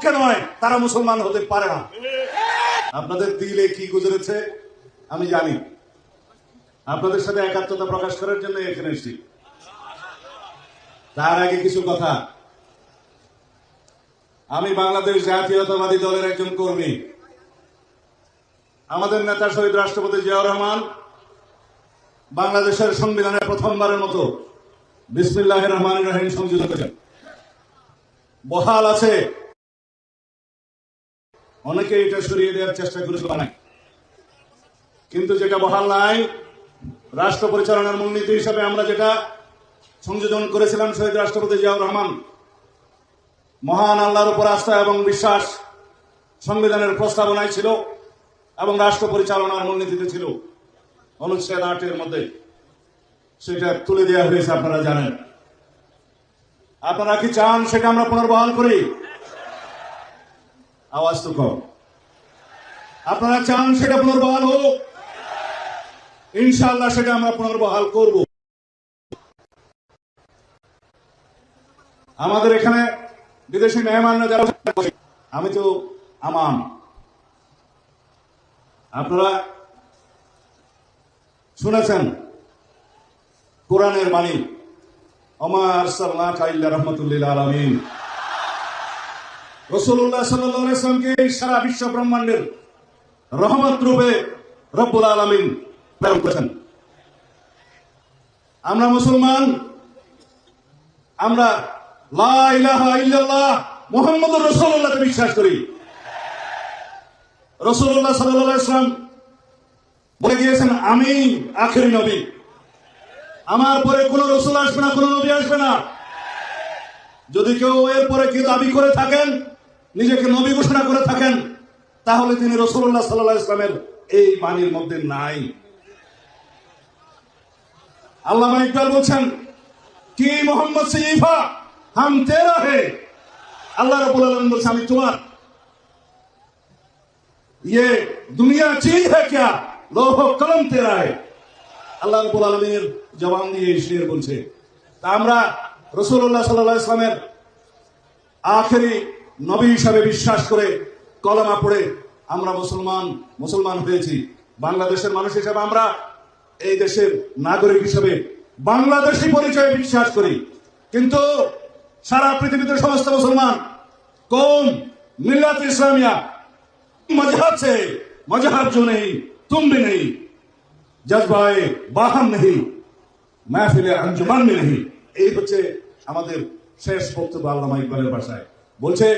পক্ষে নয়, তারা মুসলমান হতে পারে না। আপনাদের দিলে কি গুজরেছে, আমি জানি। আপনাদের সাথে একাত্মতা প্রকাশ করার জন্য এখানে এসেছি। তার আগে কিছু কথা। আমি বাংলাদেশ জাতীয়তাবাদী দলের একজন কর্মী। আমাদের নেতা শহীদ রাষ্ট্রপতি জিয়াউর রহমান বাংলাদেশের সংবিধানে প্রথমবারের মতো বিসমিল্লাহ রহমান রহিম সংযোজন বহাল আছে অনেকে এটা সরিয়ে দেওয়ার চেষ্টা করেছে বানায় কিন্তু যেটা বহাল নাই, রাষ্ট্র পরিচালনার মূলনীতি হিসাবে আমরা যেটা সংযোজন করেছিলাম শহীদ রাষ্ট্রপতি জিয়াউর রহমান, মহান আল্লাহর উপর আস্থা এবং বিশ্বাস সংবিধানের প্রস্তাবনায় ছিল এবং রাষ্ট্র পরিচালনার মূলনীতিতে ছিল। অনুচ্ছেদ আটের মধ্যে সেটা তুলে দেওয়া হয়েছে, আপনারা জানেন। আপনারা কি চান সেটা আমরা পুনর্বহাল করি? আওয়াজ তো কম। আপনারা চান সেটা পুনর্বহাল হোক? ইনশাআল্লাহ সেটা আমরা পুনর্বহাল করব। আমাদের এখানে বিদেশি মেহমানরা যারা আমি তো আমান। আপনারা শুনেছেন কোরআনের বাণী অমার সাল্লাহ রহমতুল্লিল আলমিন রসুল্লাহ সাল্লামকে সারা বিশ্ব ব্রহ্মাণ্ডের রহমত রূপে রব্বুল আলমিন প্রেরণ করেছেন। আমরা মুসলমান, আমরা মুহাম্মদুর রাসূলুল্লাহকে বিশ্বাস করি। আলাইহি ওয়াসাল্লাম বলে গিয়েছেন, আমি আখেরি নবী। আমার পরে কোন রসুল আসবে না, কোন নবী আসবে না। যদি কেউ এর পরে কি দাবি করে থাকেন নিজেকে নবী ঘোষণা করে থাকেন তাহলে তিনি রসুল্লাহ সাল্লাহ ইসলামের এই বাণীর মধ্যে নাই আল্লাহ ইকবাল বলছেন কি মোহাম্মদ সিফা হাম তেরা হে আল্লাহ রাব্বুল আলামিন বলছে আমি তোমার ये दुनिया चीज है क्या लोह कलम तेरा है আল্লাহ রাব্বুল আলামিনের জবান দিয়ে শের বলছে তা আমরা রাসূলুল্লাহ সাল্লাল্লাহু আলাইহি ইসলামের আখেরি নবী হিসাবে বিশ্বাস করে কলমা পড়ে আমরা মুসলমান মুসলমান হয়েছি। বাংলাদেশের মানুষ হিসাবে আমরা এই দেশের নাগরিক হিসাবে বাংলাদেশি পরিচয়ে বিশ্বাস করি। কিন্তু সারা পৃথিবীতে সমস্ত মুসলমান কম মিল্লাত ইসলামিয়া। মজাব সে মজাব জো নেই তুম ভি নেই, জজবায়ে বাহাম নেই, মাহফিলে আঞ্জুমান নেই। এই হচ্ছে আমাদের শেষ বক্তব্য আল্লামা ইকবালের ভাষায়। বলছে